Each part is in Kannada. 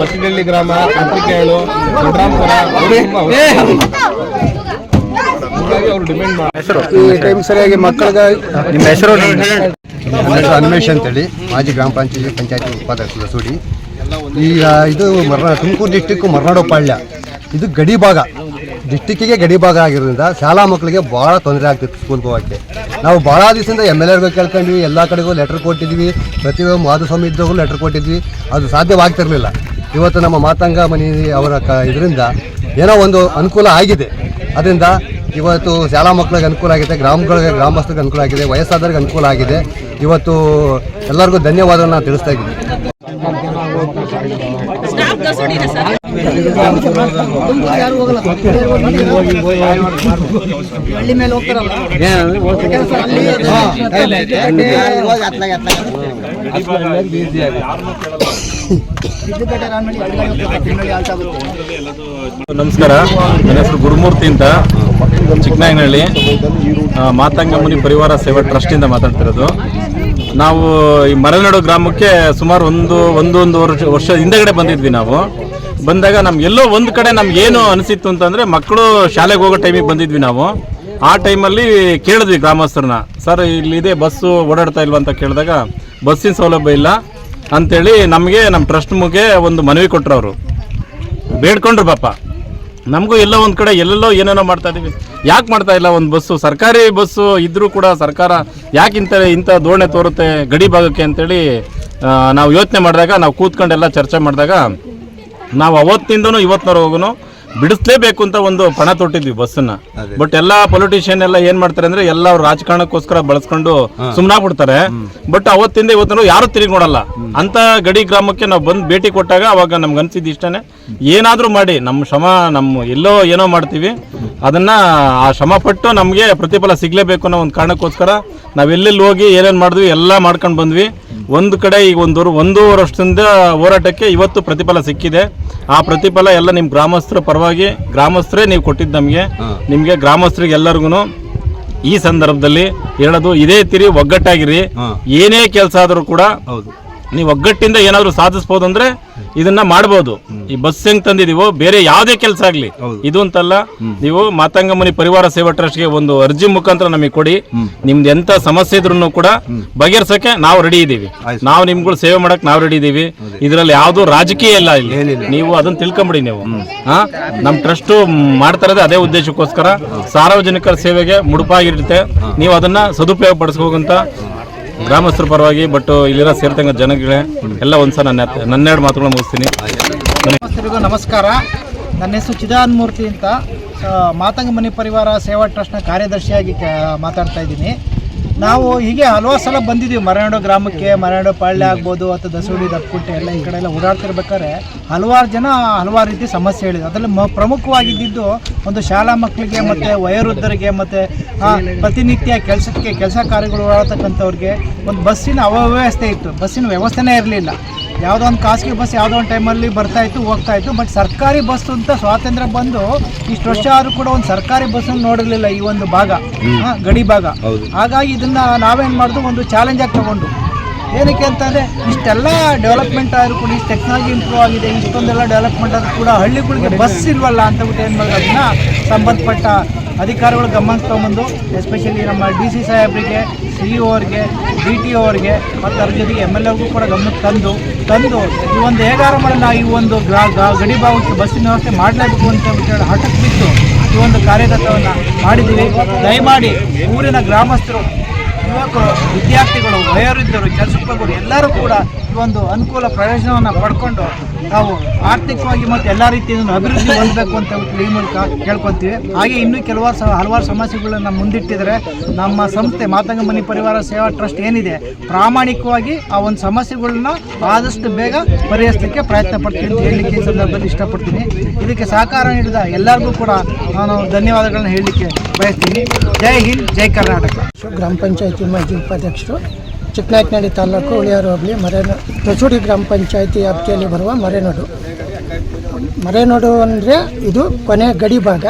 ಬಸಗಳ್ಳಿ ಗ್ರಾಮ ಅಂತಿಕೇಳು ಈ ಟೈಮ್ ಸರಿಯಾಗಿ ಮಕ್ಕಳಿಗಾಗಿ ನಿಮ್ಮ ಹೆಸರು ಹೆಸರು ಅನ್ವೇಷ್ ಅಂತೇಳಿ ಮಾಜಿ ಗ್ರಾಮ ಪಂಚಾಯತಿ ಪಂಚಾಯತಿ ಉಪಾಧ್ಯಕ್ಷ ಸೂಡಿ. ಈಗ ಇದು ಮರ್ನಾ ತುಮಕೂರು ಡಿಸ್ಟಿಕ್ಕು ಮರ್ನಾಡು ಪಾಳ್ಯ ಇದು ಗಡಿ ಭಾಗ ಡಿಸ್ಟಿಕ್ಕಿಗೆ ಗಡಿ ಭಾಗ ಆಗಿರೋದ್ರಿಂದ ಶಾಲಾ ಮಕ್ಕಳಿಗೆ ಭಾಳ ತೊಂದರೆ ಆಗ್ತಿತ್ತು ಸ್ಕೂಲ್ ಹೋಗೋಕ್ಕೆ. ನಾವು ಭಾಳ ದಿವಸದಿಂದ ಎಂ ಎಲ್ ಎರ್ಗೂ ಕೇಳ್ಕೊಂಡ್ವಿ, ಎಲ್ಲ ಕಡೆಗೂ ಲೆಟ್ರ್ ಕೊಟ್ಟಿದ್ವಿ. ಪ್ರತಿಯೊಬ್ಬ ಮಾಧುಸ್ವಾಮಿ ಇದ್ದಾಗೂ ಲೆಟ್ರ್ ಕೊಟ್ಟಿದ್ವಿ. ಅದು ಸಾಧ್ಯವಾಗ್ತಿರಲಿಲ್ಲ. ಇವತ್ತು ನಮ್ಮ ಮಾತಂಗ ಮನಿ ಅವರ ಕ, ಇದರಿಂದ ಏನೋ ಒಂದು ಅನುಕೂಲ ಆಗಿದೆ. ಅದರಿಂದ ಇವತ್ತು ಶಾಲಾ ಮಕ್ಕಳಿಗೆ ಅನುಕೂಲ ಆಗಿದೆ, ಗ್ರಾಮಗಳಿಗೆ, ಗ್ರಾಮಸ್ಥರಿಗೆ ಅನುಕೂಲ ಆಗಿದೆ, ವಯಸ್ಸಾದವ್ರಿಗೆ ಅನುಕೂಲ ಆಗಿದೆ. ಇವತ್ತು ಎಲ್ಲರಿಗೂ ಧನ್ಯವಾದವನ್ನು ನಾನು ತಿಳಿಸ್ತಾ ಇದ್ದೀನಿ. ನಮಸ್ಕಾರ. ನನ್ನ ಹೆಸರು ಗುರುಮೂರ್ತಿ ಅಂತ. ಚಿಕ್ಕನಾಯನಹಳ್ಳಿ. ಮಾತಂಗಮ್ಮನಿ ಮಾತಂಗ ಮುನಿ ಪರಿವಾರ ಸೇವಾ ಟ್ರಸ್ಟಿಂದ ಮಾತಾಡ್ತಿರೋದು. ನಾವು ಈ ಮರನಾಡು ಗ್ರಾಮಕ್ಕೆ ಸುಮಾರು ಒಂದು ಒಂದು ಒಂದು ವರ್ಷ ವರ್ಷ ಹಿಂದಗಡೆ ಬಂದಿದ್ವಿ ನಾವು. ಬಂದಾಗ ನಮ್ಗೆಲ್ಲೋ ಒಂದು ಕಡೆ ನಮ್ಗೆ ಏನು ಅನಿಸಿತ್ತು ಅಂತಂದ್ರೆ ಮಕ್ಕಳು ಶಾಲೆಗೆ ಹೋಗೋ ಟೈಮಿಗೆ ಬಂದಿದ್ವಿ ನಾವು. ಆ ಟೈಮಲ್ಲಿ ಕೇಳಿದ್ವಿ ಗ್ರಾಮಸ್ಥರನ್ನ, ಸರ್ ಇಲ್ಲಿದೆ ಬಸ್ಸು ಓಡಾಡ್ತಾ ಇಲ್ವಾ? ಅಂತ ಕೇಳಿದಾಗ, ಬಸ್ಸಿನ ಸೌಲಭ್ಯ ಇಲ್ಲ. ಅಂಥೇಳಿ ನಮಗೆ ನಮ್ಮ ಟ್ರಸ್ಟ್ ಮುಗೆ ಒಂದು ಮನವಿ ಕೊಟ್ಟರು ಅವರು. ಬೇಡ್ಕೊಂಡ್ರು ಪಾಪ. ನಮಗೂ ಎಲ್ಲೋ ಒಂದು ಕಡೆ ಎಲ್ಲೆಲ್ಲೋ ಏನೇನೋ ಮಾಡ್ತಾ ಇದ್ದೀವಿ ಯಾಕೆ ಮಾಡ್ತಾ ಇಲ್ಲ ಒಂದು ಬಸ್ಸು ಸರ್ಕಾರಿ ಬಸ್ಸು ಇದ್ರೂ ಕೂಡ ಸರ್ಕಾರ ಯಾಕೆ ಇಂಥ ಇಂಥ ಧೋರಣೆ ತೋರುತ್ತೆ ಗಡಿ ಭಾಗಕ್ಕೆ ಅಂತೇಳಿ ನಾವು ಯೋಚನೆ ಮಾಡಿದಾಗ, ನಾವು ಕೂತ್ಕೊಂಡೆಲ್ಲ ಚರ್ಚೆ ಮಾಡಿದಾಗ ನಾವು ಅವತ್ತಿಂದನೂ ಇವತ್ತಿನವರೆಗೂ ಬಿಡಿಸ್ಲೇಬೇಕು ಅಂತ ಒಂದು ಪಣ ತೊಟ್ಟಿದ್ವಿ ಬಸ್ಸನ್ನ. ಬಟ್ ಎಲ್ಲಾ ಪೊಲಿಟಿಷಿಯನ್ ಎಲ್ಲ ಏನ್ ಮಾಡ್ತಾರೆ ಅಂದ್ರೆ ಎಲ್ಲ ಅವ್ರು ರಾಜಕಾರಣಕ್ಕೋಸ್ಕರ ಬಳಸ್ಕೊಂಡು ಬಿಡ್ತಾರೆ. ಬಟ್ ಅವತ್ತಿಂದ ಇವತ್ತು ಯಾರು ತಿರುಗಿ ನೋಡಲ್ಲ. ಅಂತ ಗಡಿ ಗ್ರಾಮಕ್ಕೆ ನಾವು ಬಂದು ಭೇಟಿ ಕೊಟ್ಟಾಗ ಅವಾಗ ನಮ್ಗೆ ಅನ್ಸಿದ್ದು ಇಷ್ಟನೇ. ಏನಾದ್ರೂ ಮಾಡಿ ನಮ್ಮ ಶ್ರಮ ನಮ್ಮ ಎಲ್ಲೋ ಏನೋ ಮಾಡ್ತೀವಿ ಅದನ್ನ ಆ ಶ್ರಮ ಪಟ್ಟು ನಮಗೆ ಪ್ರತಿಫಲ ಸಿಗಲೇಬೇಕು ಅನ್ನೋ ಒಂದು ಕಾರಣಕ್ಕೋಸ್ಕರ ನಾವೆಲ್ಲೆಲ್ಲಿ ಹೋಗಿ ಏನೇನು ಮಾಡಿದ್ವಿ ಎಲ್ಲ ಮಾಡ್ಕೊಂಡು ಬಂದ್ವಿ. ಒಂದು ಕಡೆ ಈಗ ಒಂದು ಒಂದೂವರೆ ವರ್ಷದಿಂದ ಹೋರಾಟಕ್ಕೆ ಇವತ್ತು ಪ್ರತಿಫಲ ಸಿಕ್ಕಿದೆ. ಆ ಪ್ರತಿಫಲ ಎಲ್ಲ ನಿಮ್ಮ ಗ್ರಾಮಸ್ಥರ ಪರವಾಗಿ ಗ್ರಾಮಸ್ಥರೇ ನೀವು ಕೊಟ್ಟಿದ್ದು ನಮಗೆ. ನಿಮಗೆ ಗ್ರಾಮಸ್ಥರಿಗೆ ಎಲ್ಲರಿಗೂ ಈ ಸಂದರ್ಭದಲ್ಲಿ ಹೇಳೋದು ಇದೇ ತಿರಿ ಒಗ್ಗಟ್ಟಾಗಿರಿ. ಏನೇ ಕೆಲಸ ಆದರೂ ಕೂಡ ನೀವು ಒಗ್ಗಟ್ಟಿಂದ ಏನಾದರೂ ಸಾಧಿಸ್ಬೋದು ಅಂದ್ರೆ ಇದನ್ನ ಮಾಡಬಹುದು ಈ ಬಸ್ ಹೆಂಗ್ ತಂದಿದೀವೋ ಬೇರೆ ಯಾವುದೇ ಕೆಲಸ ಆಗ್ಲಿ. ಇದು ಅಂತಲ್ಲ ನೀವು ಮಾತಂಗಮನಿ ಪರಿವಾರ ಸೇವಾ ಟ್ರಸ್ಟ್ಗೆ ಒಂದು ಅರ್ಜಿ ಮುಖಾಂತರ ನಮಗೆ ಕೊಡಿ. ನಿಮ್ದು ಎಂತ ಸಮಸ್ಯೆ ಇದ್ರೂ ಕೂಡ ಬಗೆಹರ್ಸಕ್ಕೆ ನಾವು ರೆಡಿ ಇದೀವಿ. ನಾವು ನಿಮ್ಗಳು ಸೇವೆ ಮಾಡಕ್ ನಾವು ರೆಡಿ ಇದೀವಿ. ಇದರಲ್ಲಿ ಯಾವ್ದು ರಾಜಕೀಯ ಇಲ್ಲ ಇಲ್ಲಿ. ನೀವು ಅದನ್ನ ತಿಳ್ಕೊಂಬಿಡಿ ನೀವು. ಹಾ? ನಮ್ ಟ್ರಸ್ಟ್ ಮಾಡ್ತಾ ಇರೋದೇ ಅದೇ ಉದ್ದೇಶಕ್ಕೋಸ್ಕರ ಸಾರ್ವಜನಿಕರ ಸೇವೆಗೆ ಮುಡುಪಾಗಿರುತ್ತೆ. ನೀವು ಅದನ್ನ ಸದುಪಯೋಗ ಪಡಿಸ್ಕೋಗಂತ ಗ್ರಾಮಸ್ಥರ ಪರವಾಗಿ ಬಟ್ ಇಲ್ಲಿರೋ ಸೇರ್ತಂಗ ಜನಗಳೇ, ಎಲ್ಲ ಒಂದ್ಸಲ ನನ್ನ ನನ್ನೆರಡು ಮಾತುಗಳು ಮುಗಿಸ್ತೀನಿ. ನಮಸ್ಕಾರ. ನನ್ನ ಹೆಸರು ಚಿದಾನ್ ಮೂರ್ತಿ ಅಂತ ಮಾತಂಗ ಮನೆ ಪರಿವಾರ ಸೇವಾ ಟ್ರಸ್ಟ್ನ ಕಾರ್ಯದರ್ಶಿಯಾಗಿ ಮಾತಾಡ್ತಾ ಇದ್ದೀನಿ. ನಾವು ಹೀಗೆ ಹಲವಾರು ಸಲ ಬಂದಿದ್ದೀವಿ. ಮರನಾಡು ಗ್ರಾಮಕ್ಕೆ ಮರನಾಡು ಪಾಳ್ಯ ಆಗ್ಬೋದು ಅಥವಾ ದಸೂಡಿ ದಪ್ಪುಟ್ಟೆ ಎಲ್ಲ ಈ ಕಡೆ ಎಲ್ಲ ಓಡಾಡ್ತಿರ್ಬೇಕಾದ್ರೆ ಹಲವಾರು ಜನ ಹಲವಾರು ರೀತಿ ಸಮಸ್ಯೆ ಹೇಳಿದ್ರು. ಅದರಲ್ಲಿ ಮ ಪ್ರಮುಖವಾಗಿದ್ದಿದ್ದು ಒಂದು ಶಾಲಾ ಮಕ್ಕಳಿಗೆ ಮತ್ತು ವಯೋವೃದ್ಧರಿಗೆ ಮತ್ತು ಪ್ರತಿನಿತ್ಯ ಕೆಲಸಕ್ಕೆ ಕೆಲಸ ಕಾರ್ಯಗಳು ಓಡಾಡ್ತಕ್ಕಂಥವ್ರಿಗೆ ಒಂದು ಬಸ್ಸಿನ ಅವ್ಯವಸ್ಥೆ ಇತ್ತು. ಬಸ್ಸಿನ ವ್ಯವಸ್ಥೆನೇ ಇರಲಿಲ್ಲ. ಯಾವುದೋ ಒಂದು ಖಾಸಗಿ ಬಸ್ ಯಾವುದೋ ಒಂದು ಟೈಮಲ್ಲಿ ಬರ್ತಾ ಇತ್ತು ಹೋಗ್ತಾ ಇತ್ತು. ಬಟ್ ಸರ್ಕಾರಿ ಬಸ್ ಅಂತ ಸ್ವಾತಂತ್ರ್ಯ ಬಂದು ಇಷ್ಟು ವರ್ಷ ಆದರೂ ಕೂಡ ಒಂದು ಸರ್ಕಾರಿ ಬಸ್ಸನ್ನು ನೋಡಿರಲಿಲ್ಲ ಈ ಒಂದು ಭಾಗ ಹಾ, ಗಡಿ ಭಾಗ. ಹಾಗಾಗಿ ಇದನ್ನ ನಾವೇನು ಮಾಡಿದ್ವು ಒಂದು ಚಾಲೆಂಜಾಗಿ ತೊಗೊಂಡು. ಏನಕ್ಕೆ ಅಂತಂದರೆ, ಇಷ್ಟೆಲ್ಲ ಡೆವಲಪ್ಮೆಂಟ್ ಆದರೂ ಕೂಡ, ಇಷ್ಟು ಟೆಕ್ನಾಲಜಿ ಇಂಪ್ರೂವ್ ಆಗಿದೆ, ಇಷ್ಟೊಂದೆಲ್ಲ ಡೆವಲಪ್ಮೆಂಟ್ ಆದರೂ ಕೂಡ ಹಳ್ಳಿಗಳಿಗೆ ಬಸ್ ಇಲ್ವಲ್ಲ ಅಂತ ಬಿಟ್ಟು ಏನು ಮಾಡೋದು, ಅದನ್ನು ಸಂಬಂಧಪಟ್ಟ ಅಧಿಕಾರಿಗಳು ಗಮನಕ್ಕೆ ತೊಗೊಂಬಂದು ಎಸ್ಪೆಷಲಿ ನಮ್ಮ ಡಿ ಸಿ ಸಾಹೇಬ್ರಿಗೆ ಸಿ ಇ ಅವ್ರಿಗೆ ಡಿ ಟಿ ಅವ್ರಿಗೆ, ಮತ್ತು ಅದ್ರ ಜೊತೆಗೆ ಎಂ ಎಲ್ ಎಗೂ ಕೂಡ ಗಮನಕ್ಕೆ ತಂದು ತಂದು ಈ ಒಂದು ಹೇಗಾರ ಮಾಡಲ್ಲ ಈ ಒಂದು ಗಡಿ ಭಾಗಕ್ಕೆ ಬಸ್ಸಿನ ವ್ಯವಸ್ಥೆ ಮಾಡಲೇಬೇಕು ಅಂತ ಹೇಳಿ ಹಠಕ್ಕೆ ಬಿಟ್ಟು ಈ ಒಂದು ಕಾರ್ಯಗತವನ್ನು ಮಾಡಿದ್ದೀವಿ. ದಯಮಾಡಿ ಊರಿನ ಗ್ರಾಮಸ್ಥರು ಯುವಕರು, ವಿದ್ಯಾರ್ಥಿಗಳು, ವಯೋವೃದ್ಧರು ಕೆಲಸಕ್ಕೆ ಎಲ್ಲರೂ ಕೂಡ ಈ ಒಂದು ಅನುಕೂಲ ಪ್ರಯೋಜನವನ್ನು ಪಡ್ಕೊಂಡು ನಾವು ಆರ್ಥಿಕವಾಗಿ ಮತ್ತು ಎಲ್ಲ ರೀತಿಯಿಂದ ಅಭಿವೃದ್ಧಿ ಹೊಂದಬೇಕು ಅಂತ ಈ ಮೂಲಕ ಕೇಳ್ಕೊತೀವಿ. ಹಾಗೆ ಇನ್ನೂ ಕೆಲವಾರು ಸ ಹಲವಾರು ಸಮಸ್ಯೆಗಳನ್ನು ಮುಂದಿಟ್ಟಿದರೆ ನಮ್ಮ ಸಂಸ್ಥೆ ಮಾತಂಗ ಮನಿ ಪರಿವಾರ ಸೇವಾ ಟ್ರಸ್ಟ್ ಏನಿದೆ, ಪ್ರಾಮಾಣಿಕವಾಗಿ ಆ ಒಂದು ಸಮಸ್ಯೆಗಳನ್ನ ಆದಷ್ಟು ಬೇಗ ಪರಿಹರಿಸಲಿಕ್ಕೆ ಪ್ರಯತ್ನ ಪಡ್ತೀನಿ ಹೇಳಲಿಕ್ಕೆ ಈ ಸಂದರ್ಭದಲ್ಲಿ ಇಷ್ಟಪಡ್ತೀನಿ. ಇದಕ್ಕೆ ಸಹಕಾರ ನೀಡಿದ ಎಲ್ಲರಿಗೂ ಕೂಡ ನಾನು ಧನ್ಯವಾದಗಳನ್ನು ಹೇಳಲಿಕ್ಕೆ ಬಯಸ್ತೀನಿ. ಜೈ ಹಿಂದ್, ಜೈ ಕರ್ನಾಟಕ. ಗ್ರಾಮ ಪಂಚಾಯತಿ ಮಾಜಿ ಉಪಾಧ್ಯಕ್ಷರು. ಚಿಕ್ಕನಾಯಕನಹಳ್ಳಿ ತಾಲೂಕು ಉಳಿಯಾರು ಹೋಗಲಿ ಮರೆನ ತೊಚೂಡಿ ಗ್ರಾಮ ಪಂಚಾಯತಿ ವ್ಯಾಪ್ತಿಯಲ್ಲಿ ಬರುವ ಮರೆನೋಡು. ಮರೆನೋಡು ಅಂದರೆ ಇದು ಕೊನೆ ಗಡಿ ಭಾಗ.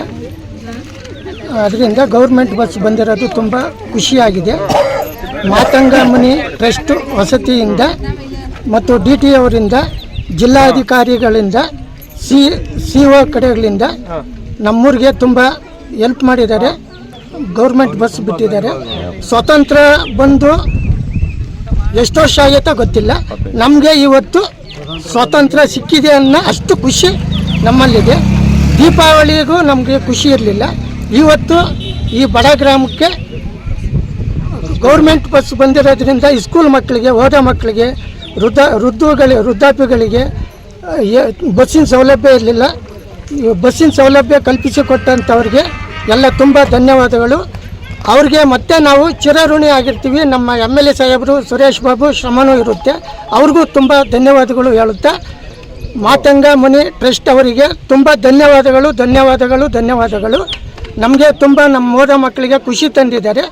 ಅದರಿಂದ ಗೌರ್ಮೆಂಟ್ ಬಸ್ ಬಂದಿರೋದು ತುಂಬ ಖುಷಿಯಾಗಿದೆ. ಮಾತಂಗ ಮುನಿ ಟ್ರಸ್ಟ್ ವಸತಿಯಿಂದ ಮತ್ತು ಡಿ ಟಿ ಅವರಿಂದ, ಜಿಲ್ಲಾಧಿಕಾರಿಗಳಿಂದ, ಸಿ ಸಿ ಒ ಕಡೆಗಳಿಂದ ನಮ್ಮೂರಿಗೆ ತುಂಬ ಎಲ್ಪ್ ಮಾಡಿದ್ದಾರೆ. ಗೌರ್ಮೆಂಟ್ ಬಸ್ ಬಿಟ್ಟಿದ್ದಾರೆ. ಸ್ವತಂತ್ರ ಬಂದು ಎಷ್ಟು ವರ್ಷ ಆಗೈತೋ ಗೊತ್ತಿಲ್ಲ. ನಮಗೆ ಇವತ್ತು ಸ್ವಾತಂತ್ರ್ಯ ಸಿಕ್ಕಿದೆ ಅನ್ನೋ ಅಷ್ಟು ಖುಷಿ ನಮ್ಮಲ್ಲಿದೆ. ದೀಪಾವಳಿಗೂ ನಮಗೆ ಖುಷಿ ಇರಲಿಲ್ಲ. ಇವತ್ತು ಈ ಬಡ ಗ್ರಾಮಕ್ಕೆ ಗೌರ್ಮೆಂಟ್ ಬಸ್ ಬಂದಿರೋದ್ರಿಂದ ಸ್ಕೂಲ್ ಮಕ್ಕಳಿಗೆ, ಓದೋ ಮಕ್ಕಳಿಗೆ, ವೃದ್ಧ, ವೃದ್ಧಗಳಿಗೆ, ವೃದ್ಧಾಪ್ಯಗಳಿಗೆ ಬಸ್ಸಿನ ಸೌಲಭ್ಯ ಇರಲಿಲ್ಲ. ಬಸ್ಸಿನ ಸೌಲಭ್ಯ ಕಲ್ಪಿಸಿಕೊಟ್ಟಂಥವ್ರಿಗೆ ಎಲ್ಲ ತುಂಬ ಧನ್ಯವಾದಗಳು. ಅವ್ರಿಗೆ ಮತ್ತೆ ನಾವು ಚಿರಋಣಿ ಆಗಿರ್ತೀವಿ. ನಮ್ಮ ಎಂ ಎಲ್ ಎ ಸಾಹೇಬರು ಸುರೇಶ್ ಬಾಬು ಶ್ರಮನೂ ಇರುತ್ತೆ. ಅವ್ರಿಗೂ ತುಂಬ ಧನ್ಯವಾದಗಳು ಹೇಳುತ್ತಾ. ಮಾತಂಗ ಮುನಿ ಟ್ರಸ್ಟ್ ಅವರಿಗೆ ತುಂಬ ಧನ್ಯವಾದಗಳು ಧನ್ಯವಾದಗಳು ಧನ್ಯವಾದಗಳು. ನಮಗೆ ತುಂಬ ನಮ್ಮ ಓದೋ ಮಕ್ಕಳಿಗೆ ಖುಷಿ ತಂದಿದ್ದಾರೆ.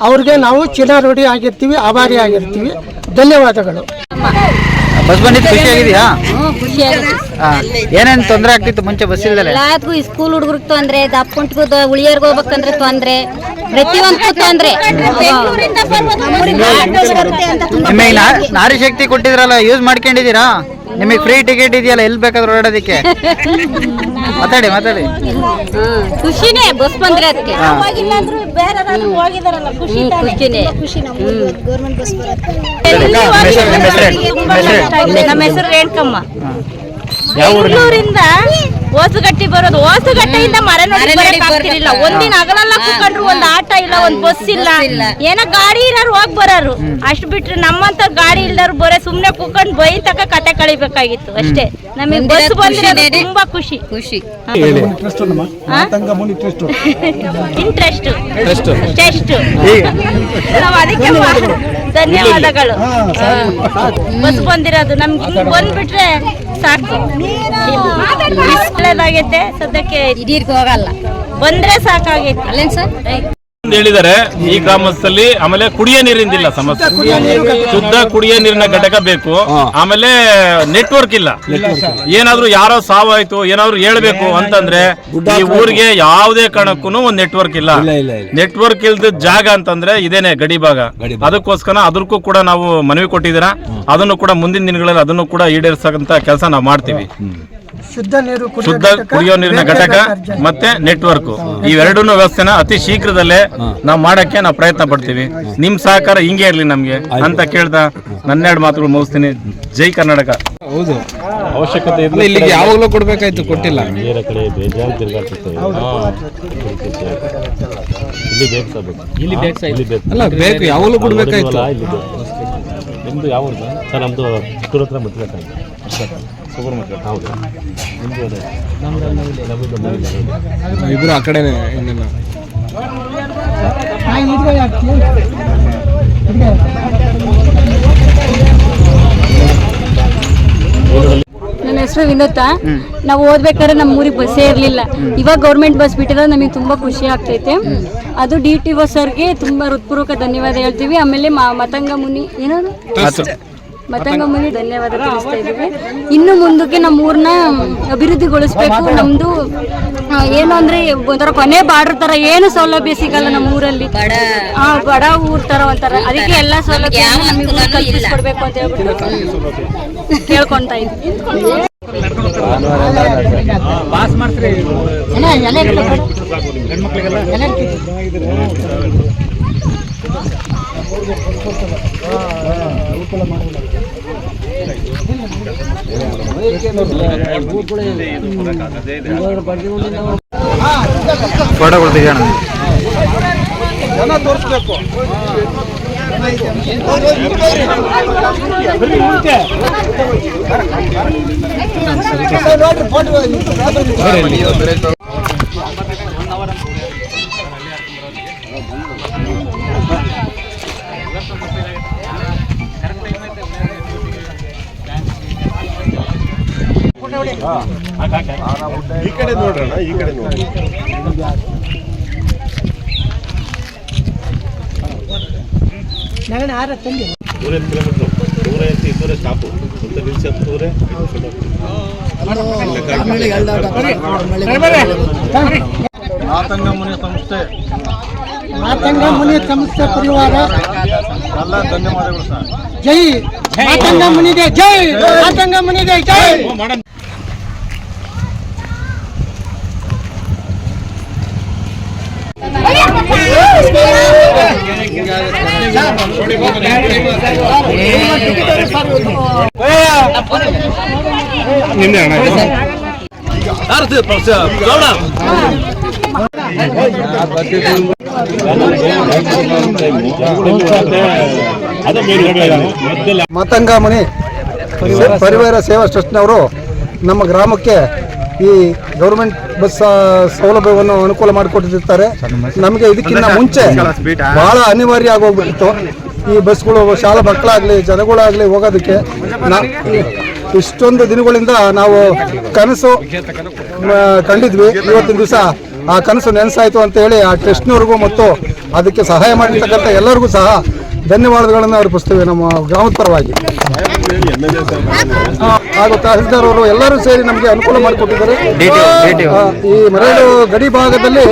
ಅವ್ರಿಗೆ ನಾವು ಚಿರಋಣಿ ಆಗಿರ್ತೀವಿ, ಆಭಾರಿ ಆಗಿರ್ತೀವಿ. ಧನ್ಯವಾದಗಳು. ಬಸ್ ಬಂದಿದ್ದು ಖುಷಿ ಆಗಿದೆಯಾ? ಹ್ಞೂ ಖುಷಿ ಆಗುತ್ತೆ ಏನೇನು ತೊಂದರೆ ಆಗ್ತಿತ್ತು ಮುಂಚೆ ಬಸ್ ಇಲ್ದಲೆ? ಎಲ್ಲದಕ್ಕೂ ಸ್ಕೂಲ್ ಹುಡುಗರಿಗೆ ತೊಂದ್ರೆ ದಪ್ಪುಂಟ್ಗೂ ಉಳಿಯರ್ಗೆ ಹೋಗ್ಬೇಕಂದ್ರೆ ತೊಂದ್ರೆ ಪ್ರತಿಯೊಂದು ತೊಂದ್ರೆ. ನಿಮಗೆ ನಾರಿ ಶಕ್ತಿ ಕೊಟ್ಟಿದ್ರಲ್ಲ ಯೂಸ್ ಮಾಡ್ಕೊಂಡಿದ್ದೀರಾ? ನಿಮಗೆ ಫ್ರೀ ಟಿಕೆಟ್ ಇದೆಯಲ್ಲ ಎಲ್ಲಿ ಬೇಕಾದ್ರೂ ಓಡಾಡೋದಕ್ಕೆ ಮಾತಾಡಿ ಮಾತಾಡಿ. ಖುಷಿನೇ ಬಸ್ ಬಂದ್ರೆ ಅದಕ್ಕೆ ಖುಷಿನೇ. ನಮ್ಮ ಹೆಸರು ರೇಣುಕಮ್ಮ. ಬೆಂಗಳೂರಿಂದ ಓಸುಗಟ್ಟಿ ಬರೋದು ಓಸುಗಟ್ಟೆಯಿಂದ ಮರ ಆಗ್ತಿರ್ಲಿಲ್ಲ. ಒಂದಿನ ಅಗಲಲ್ಲ ಕೂಕೊಂಡ್ರು ಒಂದ್ ಆಟ ಇಲ್ಲ ಒಂದ್ ಬಸ್ ಇಲ್ಲ. ಏನೋ ಗಾಡಿ ಇರೋರು ಹೋಗ್ ಬರೋರು. ಅಷ್ಟು ಬಿಟ್ರೆ ನಮ್ಮಂತ ಗಾಡಿ ಇಲ್ದವ್ರು ಬರೋ ಸುಮ್ನೆ ಕೂಕೊಂಡ್ ಬೈ ತಕ ಕತೆ ಕಳಿಬೇಕಾಗಿತ್ತು ಅಷ್ಟೇ. ನಮಗೆ ಬಸ್ ಬಂದ್ರೆ ತುಂಬಾ ಖುಷಿ. ಖುಷಿ. ಇಂಟ್ರೆಸ್ಟ್ ಟೆಸ್ಟ್ ನಾವು ಅದಕ್ಕೆ ಧನ್ಯವಾದಗಳು. ಬಸ್ ಬಂದಿರೋದು. ನಮ್ಗೆ ಹಿಂಗ್ ಬಂದ್ಬಿಟ್ರೆ ಸಾಕು. ಒಳ್ಳೇದಾಗೈತೆ ಸದ್ಯಕ್ಕೆ ಹೋಗಲ್ಲ. ಬಂದ್ರೆ ಸಾಕಾಗೈತೆ. ಅಲ್ಲೇನ್ ಸರ್? ಹೇಳಿದ್ದಾರೆ ಈ ಗ್ರಾಮಸ್ಥಲ್ಲಿ ಆಮೇಲೆ ಕುಡಿಯ ನೀರಿಂದಿಲ್ಲ ಸಮಸ್ಯೆ. ಶುದ್ಧ ಕುಡಿಯ ನೀರಿನ ಘಟಕ ಬೇಕು. ಆಮೇಲೆ ನೆಟ್ವರ್ಕ್ ಇಲ್ಲ. ಏನಾದ್ರೂ ಯಾರೋ ಸಾವಾಯ್ತು ಏನಾದ್ರು ಹೇಳ್ಬೇಕು ಅಂತಂದ್ರೆ ಈ ಊರಿಗೆ ಯಾವುದೇ ಕಾರಣಕ್ಕೂ ಒಂದ್ ನೆಟ್ವರ್ಕ್ ಇಲ್ಲ. ನೆಟ್ವರ್ಕ್ ಇಲ್ದ ಜಾಗ ಅಂತಂದ್ರೆ ಇದೇನೆ ಗಡಿ ಭಾಗ. ಅದಕ್ಕೋಸ್ಕರ ಅದಕ್ಕೂ ಕೂಡ ನಾವು ಮನವಿ ಕೊಟ್ಟಿದ್ದೀರಾ. ಅದನ್ನು ಕೂಡ ಮುಂದಿನ ದಿನಗಳಲ್ಲಿ ಅದನ್ನು ಕೂಡ ಈಡೇರಿಸಂತ ಕೆಲಸ ನಾವು ಮಾಡ್ತೀವಿ. ಶುದ್ಧ ನೀರು ಕುಡಿಯೋ ಶುದ್ಧ ಕುಡಿಯೋ ನೀರಿನ ಘಟಕ. ಮತ್ತೆ ನೆಟ್ವರ್ಕ್ ಇವೆರಡೂ ವ್ಯವಸ್ಥೆನ ಅತಿ ಶೀಘ್ರದಲ್ಲೇ ನಾವು ಮಾಡಕ್ಕೆ ನಾವು ಪ್ರಯತ್ನ ಪಡ್ತೀವಿ. ನಿಮ್ ಸಹಕಾರ ಹಿಂಗೆ ಇರ್ಲಿ ನಮ್ಗೆ ಅಂತ ಕೇಳ್ತಾ ನನ್ನೆರಡು ಮಾತುಗಳು ಮುಗಿಸ್ತೀನಿ. ಜೈ ಕರ್ನಾಟಕ. ಹೌದು. ಅವಶ್ಯಕತೆ ಇದೆ ಇಲ್ಲಿಗೆ ಯಾವಾಗಲೂ ಕೊಡ್ಬೇಕಾಯ್ತು ಕೊಟ್ಟಿಲ್ಲ. ಬೇರೆ ಕಡೆ ಬೇಜಾರು ತಿರುಗಾಡ್ತಿತ್ತು. ಇಲ್ಲಿ ಬೇಕು ಸರ್ ಇಲ್ಲಿ ಬೇಕು ಸರ್ ಇಲ್ಲಿ? ಬೇಕು. ಅಲ್ಲ ಬೇಕು ಯಾವಾಗಲೂ ಕೊಡ್ಬೇಕಾಯ್ತು. ಇಲ್ಲಿ ಬೇಕು. ನಿಮ್ಮದು ಯಾವ ಸರ್ ನಮ್ಮದು ಚಿತ್ತೂರು ಹತ್ರ ಹೌದು. ನಮ್ಮದು ಆ ಕಡೆನೆ. ನನ್ನ ಹೆಸರು ವಿನೋತ. ನಾವು ಓದ್ಬೇಕಾದ್ರೆ ನಮ್ಮ ಊರಿಗೆ ಬಸ್ಸೇ ಇರಲಿಲ್ಲ. ಇವಾಗ ಗೌರ್ಮೆಂಟ್ ಬಸ್ ಬಿಟ್ಟಿದ್ರೆ ನಮಗೆ ತುಂಬಾ ಖುಷಿ ಆಗ್ತೈತೆ. ಅದು ಡಿ ಟಿ ಒ ಸರ್ಗೆ ತುಂಬಾ ಹೃತ್ಪೂರ್ವಕ ಧನ್ಯವಾದ ಹೇಳ್ತೀವಿ. ಆಮೇಲೆ ಮ- ಮತಂಗ ಮುನಿ ಏನದು? ಮತಂಗ ಧನ್ಯವಾದ ತಿಳಿಸ್ತಾ ಇದ್ದೀವಿ. ಇನ್ನು ಮುಂದಕ್ಕೆ ನಮ್ಮ ಊರನ್ನ ಅಭಿವೃದ್ಧಿಗೊಳಿಸ್ಬೇಕು ನಮ್ದು ಏನು ಅಂದ್ರೆ ಒಂಥರ ಕೊನೆ ಬಾರ್ಡರ್ ತರ ಏನು ಸೌಲಭ್ಯ ಸಿಗಲ್ಲ ನಮ್ಮ ಊರಲ್ಲಿ. ಆ, ಬಡ ಊರ್ ತರ ಒಂಥರ. ಅದಕ್ಕೆ ಎಲ್ಲಾ ಸೌಲಭ್ಯ ನಮಗೆ ಕಲ್ಪಿಸ್ಕೊಡ್ಬೇಕು ಅಂತ ಹೇಳ್ಬಿಟ್ಟು ಕೇಳ್ಕೊಂತಾ ಇದ್ವಿ. ಫೋಟೋಗಳು ತೆಗಿಯೋಣ ಜನ ತೋರಿಸ್ಬೇಕು ಫೋಟೋ ಈ ಕಡೆ ನೋಡ್ರಣ ಈ ಕಡೆ ನೋಡಿ ನಗಣ ಆರ ತಂದೆ. ನೂರೈವತ್ತು ಕಿಲೋಮೀಟ್ರು. ನೂರೈವತ್ತು ಇನ್ನೂರ ಸ್ಟಾಪು ಅಂತ ನಿಲ್ಸಿ ಹತ್ತುವರೆ ಮಾತಂಗ ಮುನಿ ಸಂಸ್ಥೆ ಮಾತಂಗ ಮುನಿ ಸಂಸ್ಥೆ ಪರಿವಾರ. ಎಲ್ಲ ಧನ್ಯವಾದಗಳು ಸರ್ ಜೈ. ಮಾತಂಗ ಮುನಿಗೆ ಜೈ. ಮಾತಂಗ ಮುನಿಗೆ ಜೈ. ನಿನ್ನೆ ಅಣ್ಣ ಮಾತಂಗಾಮಣಿ ಪರಿವಾರ ಸೇವಾ ಟ್ರಸ್ಟ್ನವರು ನಮ್ಮ ಗ್ರಾಮಕ್ಕೆ ಈ ಗೌರ್ಮೆಂಟ್ ಬಸ್ ಸೌಲಭ್ಯವನ್ನು ಅನುಕೂಲ ಮಾಡಿಕೊಟ್ಟಿರ್ತಾರೆ. ನಮಗೆ ಇದಕ್ಕಿಂತ ಮುಂಚೆ ಬಹಳ ಅನಿವಾರ್ಯ ಆಗೋಗ್ಬಿಟ್ಟಿತ್ತು ಈ ಬಸ್ಗಳು ಶಾಲಾ ಮಕ್ಕಳಾಗಲಿ ಜನಗಳಾಗಲಿ ಹೋಗೋದಕ್ಕೆ ಇಷ್ಟೊಂದು ದಿನಗಳಿಂದ ನಾವು ಕನಸು ಕಂಡಿದ್ವಿ. ಇವತ್ತಿನ ದಿವಸ ಆ ಕನಸು ನೆನೆಸಾಯ್ತು ಅಂತ ಹೇಳಿ ಆ ಟ್ರಸ್ಟ್ನವ್ರಿಗೂ ಮತ್ತು ಅದಕ್ಕೆ ಸಹಾಯ ಮಾಡಿರ್ತಕ್ಕಂಥ ಎಲ್ಲರಿಗೂ ಸಹ ಧನ್ಯವಾದಗಳನ್ನು ಅರ್ಪಿಸ್ತೇವೆ ನಮ್ಮ ಗ್ರಾಮದ ಪರವಾಗಿ. ಹಾಗೂ ತಹಸೀಲ್ದಾರ್ ಅವರು ಎಲ್ಲರೂ ಸೇರಿ ನಮಗೆ ಅನುಕೂಲ ಮಾಡಿಕೊಟ್ಟಿದ್ದಾರೆ. ಈ ಮರಳು ಗಡಿ ಭಾಗದಲ್ಲಿ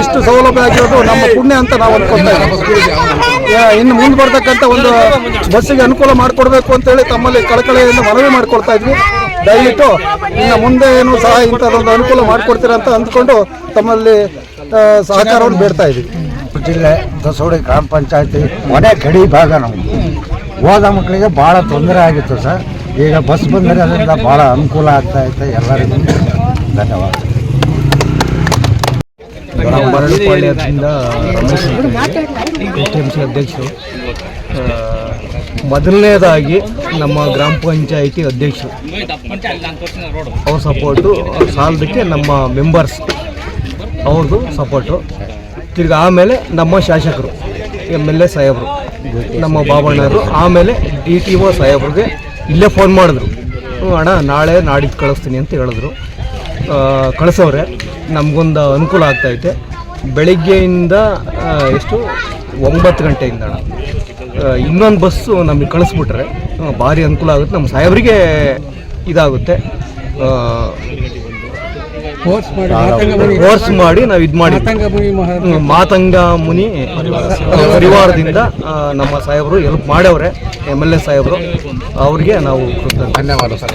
ಇಷ್ಟು ಸೌಲಭ್ಯ ಆಗಿರೋದು ನಮ್ಮ ಪುಣ್ಯ ಅಂತ ನಾವು ಅನ್ಕೊಳ್ತಾ ಇದ್ದೀವಿ. ಇನ್ನು ಮುಂದೆ ಬರ್ತಕ್ಕಂಥ ಒಂದು ಬಸ್ಸಿಗೆ ಅನುಕೂಲ ಮಾಡಿಕೊಡ್ಬೇಕು ಅಂತೇಳಿ ತಮ್ಮಲ್ಲಿ ಕಳಕಳಿಯಿಂದ ಮನವಿ ಮಾಡ್ಕೊಳ್ತಾ ಇದ್ವಿ. ದಯವಿಟ್ಟು ಇನ್ನು ಮುಂದೆ ಏನು ಸಹ ಇಂಥದ್ದೊಂದು ಅನುಕೂಲ ಮಾಡಿಕೊಡ್ತೀರಾ ಅಂತ ಅಂದ್ಕೊಂಡು ತಮ್ಮಲ್ಲಿ ಸಹಕಾರವನ್ನು ಬೇಡ್ತಾ ಇದ್ದೀವಿ. ಜಿಲ್ಲೆ ದಸೋಡಿ ಗ್ರಾಮ ಪಂಚಾಯತಿ ಮನೆ ಗಡಿ ಭಾಗ ನಮಗೆ ಹೋದ ಮಕ್ಕಳಿಗೆ ಭಾಳ ತೊಂದರೆ ಆಗಿತ್ತು ಸರ್. ಈಗ ಬಸ್ ಬಂದರೆ ಅದರಿಂದ ಭಾಳ ಅನುಕೂಲ ಆಗ್ತಾ ಐತೆ ಎಲ್ಲರಿಗೂ ಧನ್ಯವಾದ. ಮರಳುಪಾಳ್ಯದಿಂದ ರಮೇಶ್ ಟಿ ಎಂ ಸಿ ಅಧ್ಯಕ್ಷರು. ಮೊದಲನೇದಾಗಿ ನಮ್ಮ ಗ್ರಾಮ ಪಂಚಾಯಿತಿ ಅಧ್ಯಕ್ಷರು. ಅವ್ರ ಸಪೋರ್ಟು ಸಾಲದಕ್ಕೆ ನಮ್ಮ ಮೆಂಬರ್ಸ್ ಅವ್ರದ್ದು ಸಪೋರ್ಟು. ತಿರ್ಗಿ ಆಮೇಲೆ ನಮ್ಮ ಶಾಸಕರು, ಎಂ ಎಲ್ ಎ ಸಾಹೇಬರು, ನಮ್ಮ ಬಾಬಣ್ಣವರು ಆಮೇಲೆ ಡಿ ಟಿ ಒ ಸಾಹೇಬ್ರಿಗೆ ಇಲ್ಲೇ ಫೋನ್ ಮಾಡಿದ್ರು. ಅಣ್ಣ, ನಾಳೆ ನಾಡಿದ್ದು ಕಳಿಸ್ತೀನಿ ಅಂತ ಹೇಳಿದ್ರು. ಕಳಿಸೋರೆ ನಮಗೊಂದು ಅನುಕೂಲ ಆಗ್ತೈತೆ. ಬೆಳಿಗ್ಗೆಯಿಂದ ಎಷ್ಟು? ಒಂಬತ್ತು ಗಂಟೆಯಿಂದ ಅಣ್ಣ. ಇನ್ನೊಂದು ಬಸ್ಸು ನಮಗೆ ಕಳಿಸ್ಬಿಟ್ರೆ ಭಾರಿ ಅನುಕೂಲ ಆಗುತ್ತೆ. ನಮ್ಮ ಸಾಹೇಬರಿಗೆ ಇದಾಗುತ್ತೆ. ಫೋರ್ಸ್ ಮಾಡಿ ನಾವು ಇದು ಮಾಡಿ ಮಾತಂಗ ಮುನಿ ಪರಿವಾರದಿಂದ ನಮ್ಮ ಸಾಹೇಬರು ಹೆಲ್ಪ್ ಮಾಡವ್ರೆ ಎಂ ಎಲ್ ಎ ಸಾಹೇಬರು. ಅವ್ರಿಗೆ ನಾವು ಧನ್ಯವಾದ ಸರ್.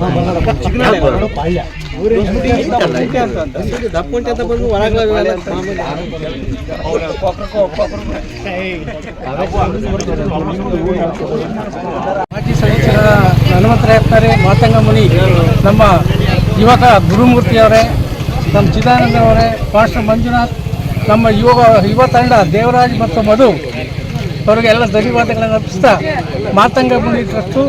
ಇಲ್ಲಿ. ಮಾಜಿ ಸದಸ್ಯರ ಮಾತಂಗ ಮುನಿ, ನಮ್ಮ ಯುವಕ ಗುರುಮೂರ್ತಿಯವರೇ ನಮ್ಮ ಚಿದಾನಂದ ಅವರೇ ಮಾಸ್ಟರ್ ಮಂಜುನಾಥ್, ನಮ್ಮ ಯುವ ಯುವ ತಂಡ ದೇವರಾಜ್ ಮತ್ತು ಮಧು, ಅವರಿಗೆಲ್ಲ ಧನ್ಯವಾದಗಳನ್ನು ಅರ್ಪಿಸ್ತಾ ಮಾತಂಗ ಮುನಿ ಟ್ರಸ್ಟು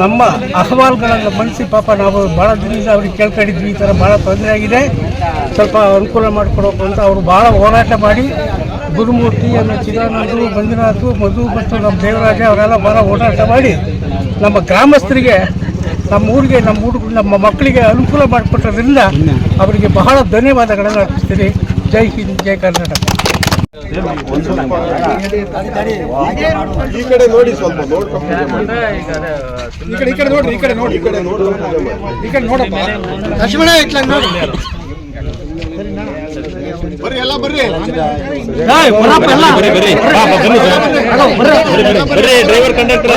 ನಮ್ಮ ಅಹವಾಲುಗಳನ್ನು ಮಣಿಸಿ ಪಾಪ ನಾವು ಭಾಳ ದಿನದಿಂದ ಅವ್ರಿಗೆ ಕೇಳ್ಕೊಂಡಿದ್ವಿ, ಈ ಥರ ಭಾಳ ತೊಂದರೆ ಆಗಿದೆ. ಸ್ವಲ್ಪ ಅನುಕೂಲ ಮಾಡಿಕೊಡೋಕು ಅಂತ ಅವರು ಭಾಳ ಹೋರಾಟ ಮಾಡಿ, ಗುರುಮೂರ್ತಿ ಆಮೇಲೆ ಚಿದಾನಂದರು, ಮಂಜುನಾಥು, ಮಧು ಮತ್ತು ನಮ್ಮ ದೇವರಾಜ ಅವರೆಲ್ಲ ಭಾಳ ಹೋರಾಟ ಮಾಡಿ, ನಮ್ಮ ಗ್ರಾಮಸ್ಥರಿಗೆ, ನಮ್ಮ ಊರಿಗೆ, ನಮ್ಮ ಹುಡುಗ, ನಮ್ಮ ಮಕ್ಕಳಿಗೆ ಅನುಕೂಲ ಮಾಡಿಕೊಟ್ಟದ್ರಿಂದ ಅವರಿಗೆ ಬಹಳ ಧನ್ಯವಾದಗಳನ್ನು ಅರ್ಪಿಸ್ತೀನಿ. ಜೈ ಹಿಂದ್, ಜೈ ಕರ್ನಾಟಕ. ಈ ಕಡೆ ನೋಡಿ ಸ್ವಲ್ಪ ನೋಡ್ಕೊಂಡು ಈ ಕಡೆ ಈ ಕಡೆ ನೋಡ್ರಿ ಈ ಕಡೆ ನೋಡಿ ಈ ಕಡೆ ನೋಡಿ ಈ ಕಡೆ ನೋಡಪ್ಪ. ಲಕ್ಷ್ಮಣ ಇಟ್ಲ ನೋಡಿ. ಬರ್ರಿ ಎಲ್ಲ ಬರ್ರಿ. ಬರ್ರಿ ಬರ್ರಿ. ಬಾ, ಬಾ, ಬನ್ನಿ ಸರ್ ಬರ್ರಿ. Driver conductor.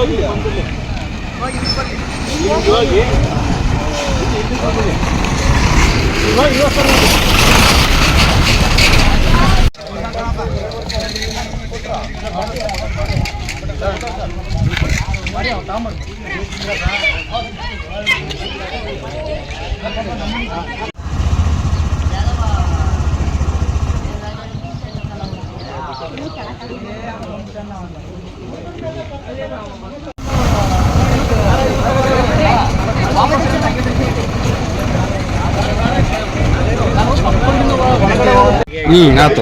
ಒಂದು ಹ್ಮ್ ಆತು